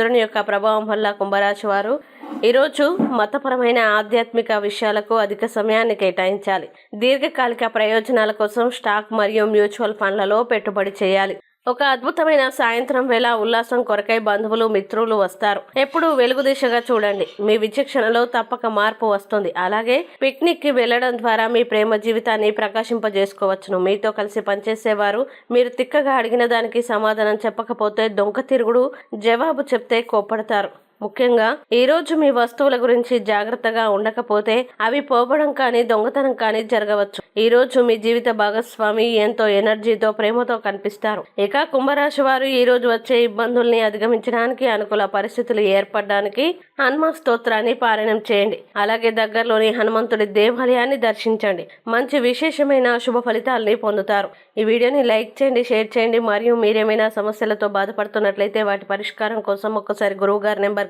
చంద్రుని యొక్క ప్రభావం వల్ల కుంభరాశి వారు ఈరోజు మతపరమైన ఆధ్యాత్మిక విషయాలకు అధిక సమయాన్ని కేటాయించాలి. దీర్ఘకాలిక ప్రయోజనాల కోసం స్టాక్ మరియు మ్యూచువల్ ఫండ్లలో పెట్టుబడి చేయాలి. ఒక అద్భుతమైన సాయంత్రం వేళ ఉల్లాసం కొరకై బంధువులు మిత్రులు వస్తారు. ఎప్పుడు వెలుగు దిశగా చూడండి. మీ విచక్షణలో తప్పక మార్పు వస్తుంది. అలాగే పిక్నిక్కి వెళ్ళడం ద్వారా మీ ప్రేమ జీవితాన్ని ప్రకాశింపజేసుకోవచ్చును. మీతో కలిసి పనిచేసేవారు మీరు తిక్కగా అడిగిన దానికి సమాధానం చెప్పకపోతే దొంగ తిరుగుడు జవాబు చెప్తే కోప్పడతారు. ముఖ్యంగా ఈ రోజు మీ వస్తువుల గురించి జాగ్రత్తగా ఉండకపోతే అవి పోవడం కానీ దొంగతనం కానీ జరగవచ్చు. ఈ రోజు మీ జీవిత భాగస్వామి ఎంతో ఎనర్జీతో ప్రేమతో కనిపిస్తారు. ఇక కుంభరాశి వారు ఈ రోజు వచ్చే ఇబ్బందుల్ని అధిగమించడానికి అనుకూల పరిస్థితులు ఏర్పడడానికి హనుమ స్తోత్రాన్ని పారాయణం చేయండి. అలాగే దగ్గరలోని హనుమంతుడి దేవాలయాన్ని దర్శించండి. మంచి విశేషమైన శుభ ఫలితాలని పొందుతారు. ఈ వీడియోని లైక్ చేయండి షేర్ చేయండి. మరియు మీరేమైనా సమస్యలతో బాధపడుతున్నట్లయితే వాటి పరిష్కారం కోసం ఒక్కసారి గురువు గారి నెంబర్